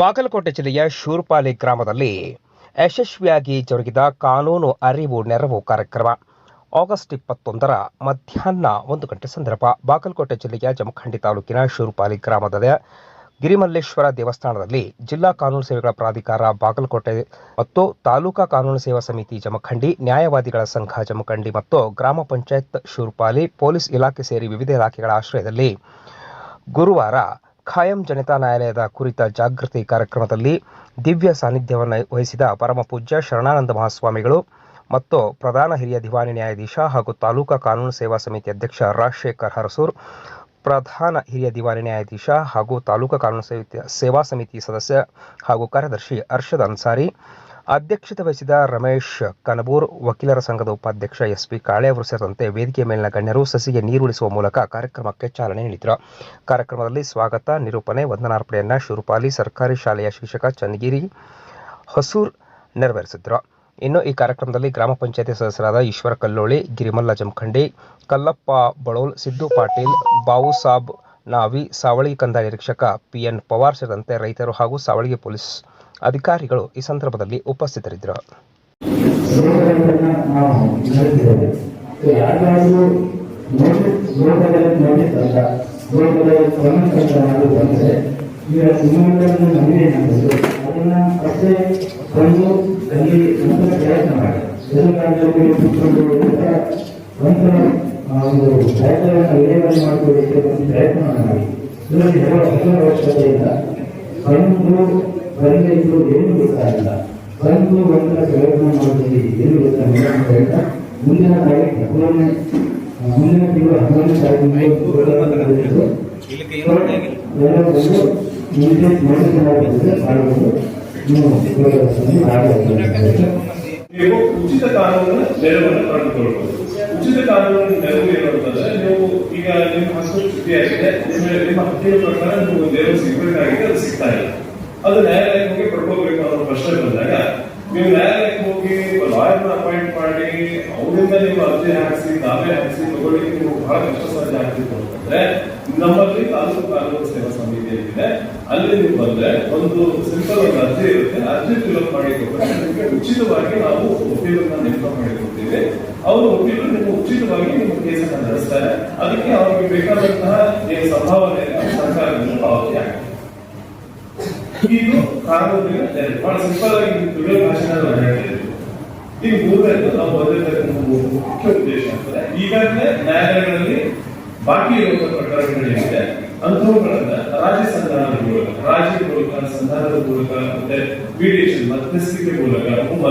ಬಾಗಲಕೋಟೆ ಜಿಲ್ಲೆಯ ಶೂರ್ಪಾಲಿ ಗ್ರಾಮದಲ್ಲಿ ಯಶಸ್ವಿಯಾಗಿ ಜರುಗಿದ ಕಾನೂನು ಅರಿವು ನೆರವು ಕಾರ್ಯಕ್ರಮ. ಆಗಸ್ಟ್ ಇಪ್ಪತ್ತೊಂದರ ಮಧ್ಯಾಹ್ನ ಒಂದು ಗಂಟೆ ಸಂದರ್ಭ ಬಾಗಲಕೋಟೆ ಜಿಲ್ಲೆಯ ಜಮಖಂಡಿ ತಾಲೂಕಿನ ಶೂರ್ಪಾಲಿ ಗ್ರಾಮದ ಗಿರಿಮಲ್ಲೇಶ್ವರ ದೇವಸ್ಥಾನದಲ್ಲಿ ಜಿಲ್ಲಾ ಕಾನೂನು ಸೇವೆಗಳ ಪ್ರಾಧಿಕಾರ ಬಾಗಲಕೋಟೆ ಮತ್ತು ತಾಲೂಕಾ ಕಾನೂನು ಸೇವಾ ಸಮಿತಿ ಜಮಖಂಡಿ, ನ್ಯಾಯವಾದಿಗಳ ಸಂಘ ಜಮಖಂಡಿ ಮತ್ತು ಗ್ರಾಮ ಪಂಚಾಯತ್ ಶೂರ್ಪಾಲಿ ಪೊಲೀಸ್ ಇಲಾಖೆ ಸೇರಿ ವಿವಿಧ ಇಲಾಖೆಗಳ ಆಶ್ರಯದಲ್ಲಿ ಗುರುವಾರ ಖಾಯಂ ಜನತಾ ನ್ಯಾಯಾಲಯದ ಕುರಿತ ಜಾಗೃತಿ ಕಾರ್ಯಕ್ರಮದಲ್ಲಿ ದಿವ್ಯ ಸಾನ್ನಿಧ್ಯವನ್ನು ವಹಿಸಿದ ಪರಮಪೂಜ್ಯ ಶರಣಾನಂದ ಮಹಾಸ್ವಾಮಿಗಳು ಮತ್ತು ಪ್ರಧಾನ ಹಿರಿಯ ದಿವಾನಿ ನ್ಯಾಯಾಧೀಶ ಹಾಗೂ ತಾಲೂಕಾ ಕಾನೂನು ಸೇವಾ ಸಮಿತಿ ಅಧ್ಯಕ್ಷ ರಾಜಶೇಖರ್ ಹರಸೂರ್, ಪ್ರಧಾನ ಹಿರಿಯ ದಿವಾನಿ ನ್ಯಾಯಾಧೀಶ ಹಾಗೂ ತಾಲೂಕಾ ಕಾನೂನು ಸೇವಾ ಸಮಿತಿ ಸದಸ್ಯ ಹಾಗೂ ಕಾರ್ಯದರ್ಶಿ ಅರ್ಷದ್ ಅನ್ಸಾರಿ ಅಧ್ಯಕ್ಷತೆ ವಹಿಸಿದ ರಮೇಶ್ ಕನಬೂರ್, ವಕೀಲರ ಸಂಘದ ಉಪಾಧ್ಯಕ್ಷ ಎಸ್ಪಿ ಕಾಳೆ ಅವರು ಸೇರಿದಂತೆ ವೇದಿಕೆ ಮೇಲಿನ ಗಣ್ಯರು ಸಸಿಗೆ ನೀರುಳಿಸುವ ಮೂಲಕ ಕಾರ್ಯಕ್ರಮಕ್ಕೆ ಚಾಲನೆ ನೀಡಿದರು. ಕಾರ್ಯಕ್ರಮದಲ್ಲಿ ಸ್ವಾಗತ, ನಿರೂಪಣೆ, ವಂದನಾರ್ಪಣೆಯನ್ನ ಶುರುಪಾಲಿ ಸರ್ಕಾರಿ ಶಾಲೆಯ ಶಿಕ್ಷಕ ಚನ್ನಗಿರಿ ಹೊಸೂರ್ ನೆರವೇರಿಸಿದ್ರು. ಇನ್ನು ಈ ಕಾರ್ಯಕ್ರಮದಲ್ಲಿ ಗ್ರಾಮ ಪಂಚಾಯತಿ ಸದಸ್ಯರಾದ ಈಶ್ವರ ಕಲ್ಲೋಳಿ, ಗಿರಿಮಲ್ಲ ಜಮಖಂಡಿ, ಕಲ್ಲಪ್ಪ ಬಳೋಲ್ ಸಿದ್ದು ಪಾಟೀಲ್ ಬಾವುಸಾಬ್ ನಾವಿ, ಸಾವಳಿ ಕಂದಾಯ ನಿರೀಕ್ಷಕ ಪಿಎನ್ ಪವಾರ್ ಸೇರಿದಂತೆ ರೈತರು ಹಾಗೂ ಸಾವಳಿಗೆ ಪೊಲೀಸ್ ಅಧಿಕಾರಿಗಳು ಈ ಸಂದರ್ಭದಲ್ಲಿ ಉಪಸ್ಥಿತರಿದ್ದರು ಒಂದು ಮಾಡಿ ಇದರಲ್ಲಿ ಹಲವು ಹಲವು ಅವಶ್ಯಕತೆಯಿಂದ ಬಂದು ಬರಲಿದ್ದು ಏನು ಗೊತ್ತಾಗಿಲ್ಲ ಬಂದು ಒಂದರ ಪ್ರಯತ್ನ ಮಾಡೋದ್ರಲ್ಲಿ ಏನು ಗೊತ್ತಾಗಿಲ್ಲ ಅಂತ ಹೇಳ್ತಾ ಮುಂದಿನ ತಾರೀಕು ಹದಿನೇಳನೇ ಮುಂದಿನ ತಿಂಗಳು ಹದಿನೇಳನೇ ತಾರೀಕು ನೀವು ಉಚಿತ ಕಾನೂನಿನ ನೆರವನ್ನು ಪಡೆದುಕೊಳ್ಬಹುದು ಉಚಿತ ಕಾನೂನಿನ ನೆರವು ಏನು ಅಂತಂದ್ರೆ ನೀವು ಈಗ ನಿಮ್ಮ ಹಸು ಸ್ಥಿತಿಯಾಗಿದೆ ನಿಮ್ಮ ನಿಮ್ಮ ಹಕ್ಕಿನ ಪ್ರಕಾರ ನೀವು ನೆರವು ಸಿಗಬೇಕಾಗಿದೆ ಅದು ಸಿಗ್ತಾ ಇಲ್ಲ. ಅದು ನ್ಯಾಯಾಲಯಕ್ಕೆ ಹೋಗಿ ಪಡ್ಕೋಬೇಕು ಅನ್ನೋ ಪ್ರಶ್ನೆ ಬಂದಾಗ, ನೀವು ನ್ಯಾಯಾಲಯಕ್ಕೆ ಹೋಗಿ ಲಾಯರ್ನ ಅಪಾಯಿಂಟ್ ಮಾಡಿ, ಅವರಿಂದ ನೀವು ಅರ್ಜಿ ಹಾಕಿಸಿ ದಾವೆ ಹಾಕಿಸಿ, ತಗೊಳ್ಳಿಕ್ಕೆ ನೀವು ಬಹಳ ಕಷ್ಟ ಸಾಧ್ಯ ಆಗ್ತಿತ್ತು ಅಂತಂದ್ರೆ, ನಮ್ಮಲ್ಲಿ ತಾಲೂಕು ಕಾನೂನು ಸೇವಾ ಸಮಿತಿ ಏನಿದೆ ಅಲ್ಲಿ ನೀವು ಬಂದ್ರೆ ಒಂದು ಸಿಂಪಲ್ ಒಂದು ಅರ್ಜಿ ಇರುತ್ತೆ. ಅರ್ಜಿ ಫಿಲಪ್ ಮಾಡಿ ನಿಮಗೆ ಉಚಿತವಾಗಿ ನಾವು ವಕೀಲರನ್ನ ನೇಮಕ ಮಾಡಿಕೊಡ್ತೀವಿ. ಅವರು ವಕೀಲರು ನಿಮ್ಮ ಉಚಿತವಾಗಿ ನಿಮ್ಮ ಕೇಸನ್ನ ನಡೆಸ್ತಾರೆ. ಅದಕ್ಕೆ ಅವ್ರಿಗೆ ಬೇಕಾದಂತಹ ಏನು ಸಂಭಾವನೆ ಸರ್ಕಾರದಿಂದ ಪಾವತಿ ಆಗುತ್ತೆ ಇದು ಕಾನೂನಿನ. ಬಹಳ ಸಿಂಪಲ್ ಆಗಿ ತಿಳಿಯೋ ಈ ಹೇಳ್ತಿದ್ದೀನಿ ಈಗ ಮೂರನೇದು ನಾವು ಬಂದಿರ್ತಕ್ಕಂಥ ಮು- ಮುಖ್ಯ ಉದ್ದೇಶ ಅಂದ್ರೆ ಈಗಾಗಲೇ ನ್ಯಾಯಾಲಯಗಳಲ್ಲಿ ಬಾಕಿ ಇರುವಂತಹ ಪ್ರಕರಣಗಳೇನಿದೆ ಅಂಥವುಗಳನ್ನ ರಾಜ್ಯ ಸಂಧಾನದ ಮೂಲಕ ರಾಜ್ಯ ಮೂಲಕ, ಸಂಧಾನದ ಮೂಲಕ ಮತ್ತೆ ಮೀಡಿಯೇಷನ್ ಮಧ್ಯಸ್ಥಿಕೆ ಮೂಲಕ ಒಬ್ಬ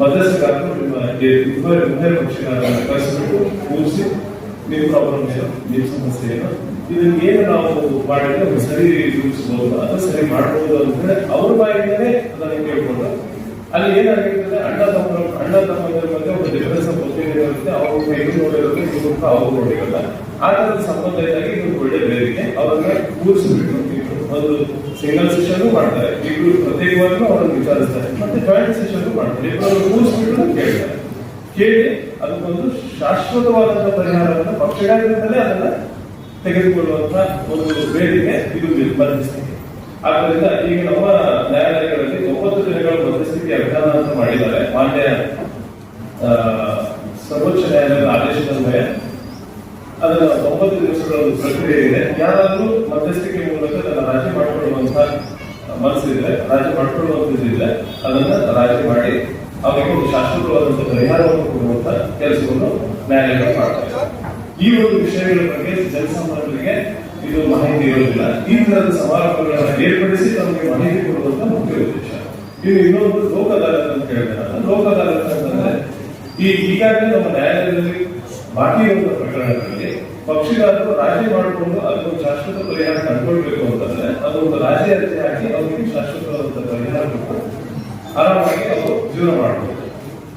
ಮಧ್ಯಸ್ಥಗಾರರು ನಿಮ್ಮ ಈ ಉಭಯ ಉಭಯ ಪಕ್ಷಗಾರರನ್ನ ಕರೆಸಿಬಿಟ್ಟು ಕೂರಿಸಿ, ನೀವು ಪ್ರಾಬ್ಲಮ್ ಏನು ನಿಮ್ಮ ಸಮಸ್ಯೆ ಇದನ್ನ ಏನು ನಾವು ಮಾಡಿದ್ರೆ ಸರಿ ರೂಪಿಸಬಹುದು ಅಥವಾ ಸರಿ ಮಾಡಬಹುದು ಅಂತ ಹೇಳಿ ಅವ್ರ ಬಾಯಿಂದಲೇ ಅದನ್ನ ಕೇಳ್ಕೊಂಡು ಅಲ್ಲಿ ಏನಾಗಿರ್ತದೆ? ಅಣ್ಣ ತಮ್ಮ ಅಣ್ಣ ತಮ್ಮಂದಿರ ಮಧ್ಯೆ ಒಂದು ಡಿಫರೆನ್ಸ್ ಆಫ್ ಒಪಿನಿಯನ್ ಇರುತ್ತೆ ಅವರು ಇದು ನೋಡಿರೋದು ಇದು ಅವ್ರು ನೋಡಿರಲ್ಲ. ಆ ಥರದ ಸಂಬಂಧ ಇದ್ದಾಗ ಇದು ಒಳ್ಳೆ ಬೇರೆ ಅವರನ್ನ ಕೂರಿಸಿಬಿಟ್ಟು ಒಂದು ಸಿಂಗಲ್ ಸೆಷನ್ ಮಾಡ್ತಾರೆ. ಇಬ್ರು ಪ್ರತ್ಯೇಕವಾಗಿ ಅವರನ್ನು ವಿಚಾರಿಸ್ತಾರೆ. ಮತ್ತೆ ಜಾಯಿಂಟ್ ಸೆಷನ್ ಮಾಡ್ತಾರೆ. ಇಬ್ಬರು ಕೂರಿಸ್ಬಿಟ್ಟು ಕೇಳ್ತಾರೆ. ಕೇಳಿ ಅದಕ್ಕೊಂದು ಶಾಶ್ವತವಾದಂತಹ ಪರಿಹಾರವನ್ನು ಪಕ್ಷಗಳಿಂದಲೇ ಅದನ್ನ ತೆಗೆದುಕೊಳ್ಳುವಂತ ಒಂದು ಬೇಡಿಕೆ ಇದು ಮಧ್ಯಸ್ಥಿಕೆ ಆದ್ದರಿಂದ ಈಗ ನಮ್ಮ ನ್ಯಾಯಾಲಯಗಳಲ್ಲಿ ಒಂಬತ್ತು ದಿನಗಳ ಮಧ್ಯಸ್ಥಿಕೆ ಅಭಿಯಾನ ಅಂತ ಮಾಡಿದ್ದಾರೆ. ಮಾನ್ಯ ಸರ್ವೋಚ್ಚ ನ್ಯಾಯಾಲಯದ ಆದೇಶದನ್ವಯ ಅದರ ಒಂಬತ್ತು ದಿವಸಗಳ ಒಂದು ಪ್ರಕ್ರಿಯೆ ಇದೆ. ಯಾರಾದರೂ ಮಧ್ಯಸ್ಥಿಕೆ ಮೂಲಕ ಅದನ್ನ ರಾಜಿ ಮಾಡಿಕೊಳ್ಳುವಂತ ಮನಸ್ಸಿದ್ರೆ ರಾಜಿ ಮಾಡಿಕೊಳ್ಳುವಂತಿದ್ರೆ ಅದನ್ನ ರಾಜಿ ಮಾಡಿ ಅವರಿಗೆ ಒಂದು ಶಾಶ್ವತವಾದಂತಹ ಪರಿಹಾರವನ್ನು ಕೊಡುವಂತ ಕೆಲಸವನ್ನು ನ್ಯಾಯಾಲಯ ಮಾಡ್ತಾರೆ ಈ ಒಂದು ವಿಷಯಗಳ ಬಗ್ಗೆ, ಜನಸಾಮಾನ್ಯರಿಗೆ ಇದು ಮಾಹಿತಿ ಇರೋದಿಲ್ಲ. ಈ ತರದ ಸಮಾರಂಭಗಳನ್ನು ಏರ್ಪಡಿಸಿ ನಮಗೆ ಮಾಹಿತಿ ಕೊಡುವಂತ ಮುಖ್ಯ ಉದ್ದೇಶ. ಇದು ಇನ್ನೊಂದು ಲೋಕ ಅಂತ ಹೇಳ್ತಾರೆ. ಲೋಕ ಅಂತಂದ್ರೆ ಈ ಈಗಾಗಲೇ ನಮ್ಮ ನ್ಯಾಯಾಲಯದಲ್ಲಿ ಬಾಕಿ ಇರುವಂತಹ ಪ್ರಕರಣಗಳಲ್ಲಿ ಪಕ್ಷಿಗಾರರು ರಾಜಿ ಮಾಡಿಕೊಂಡು ಅದೊಂದು ಶಾಶ್ವತ ಪರಿಹಾರ ಕಂಡುಕೊಳ್ಬೇಕು ಅಂತಂದ್ರೆ, ಅದೊಂದು ರಾಜಿ ಅರ್ಜಿ ಹಾಕಿ ಅವರಿಗೆ ಶಾಶ್ವತವಾದಂತಹ ಪರಿಹಾರ ಕೊಟ್ಟು ಆರಾಮಾಗಿ ಅವರು ಜೀವನ ಮಾಡಬಹುದು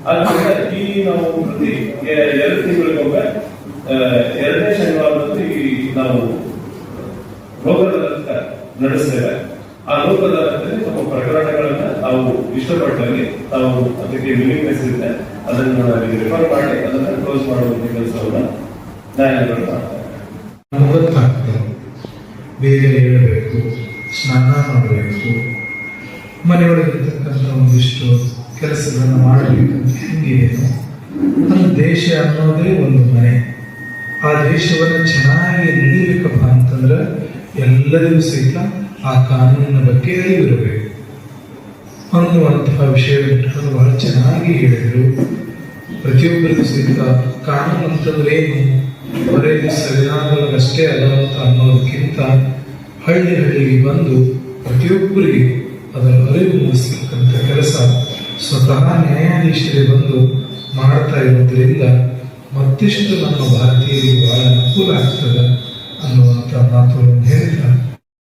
ಆದ್ದರಿಂದ ಈ ನಾವು ಪ್ರತಿ ಎರಡು ತಿಂಗಳಿಗೊಮ್ಮೆ ಎರಡನೇ ಶನಿವಾರದಂದು ಈ ನಾವು ಲೋಕದಾಲತ ನಡೆಸ್ತೇವೆ. ಆ ಲೋಕದಾಲತದಲ್ಲಿ ತಮ್ಮ ಪ್ರಕರಣಗಳನ್ನ ನಾವು ಇಷ್ಟಪಟ್ಟಲ್ಲಿ ನಾವು ಅದಕ್ಕೆ ವಿಲಿಂಗ್ನೆಸ್ ಇದೆ ಅದನ್ನು ರಿಫರ್ ಮಾಡಿ, ಅದನ್ನ ಕ್ಲೋಸ್ ಮಾಡುವಂತ ಕೆಲಸವನ್ನ ನ್ಯಾಯಾಲಯಗಳು ಮಾಡ್ತಾರೆ. ಬೇರೆ ಹೇಳಬೇಕು, ಸ್ನಾನ ಮಾಡಬೇಕು ಮನೆಯೊಳಗಿರ್ತಕ್ಕಂಥ ಒಂದಿಷ್ಟು ಕೆಲಸಗಳನ್ನು ಮಾಡಬೇಕು ಹೆಂಗೇನು ನಮ್ಮ ದೇಶ ಅನ್ನೋದೇ ಒಂದು ಮನೆ. ಆ ದೇಶವನ್ನು ಚೆನ್ನಾಗಿ ನಡೀಬೇಕಪ್ಪ ಅಂತಂದ್ರೆ ಎಲ್ಲರಿಗೂ ಸಹಿತ ಆ ಕಾನೂನಿನ ಬಗ್ಗೆ ಅರಿವಿರಬೇಕು. ಅನ್ನುವಂತಹ ವಿಷಯ ಬಹಳ ಚೆನ್ನಾಗಿ ಹೇಳಿದರು. ಪ್ರತಿಯೊಬ್ಬರಿಗೂ ಸಹಿತ ಕಾನೂನು ಅಂತಂದ್ರೆ ಏನು? ಬರೀ ಸರಿಯಾದಷ್ಟೇ ಅಲ್ಲ ಅಂತ ಅನ್ನೋದಕ್ಕಿಂತ ಹಳ್ಳಿ ಹಳ್ಳಿಗೆ ಬಂದು ಪ್ರತಿಯೊಬ್ಬರಿಗೆ ಅದರ ಅರಿವು ಮೂಡಿಸ್ತಕ್ಕಂಥ ಕೆಲಸ ಸ್ವತಃ ನ್ಯಾಯಾಧೀಶರೇ ಬಂದು ಮಾಡ್ತಾ ಇರೋದ್ರಿಂದ ಮತ್ತಿಷ್ಟು ನಮ್ಮ ಭಾರತೀಯರಿಗೆ ಬಹಳ ಅನುಕೂಲ ಆಗ್ತದೆ ಅನ್ನುವಂಥ ಮಾತುಗಳನ್ನು ಹೇಳ್ತಾ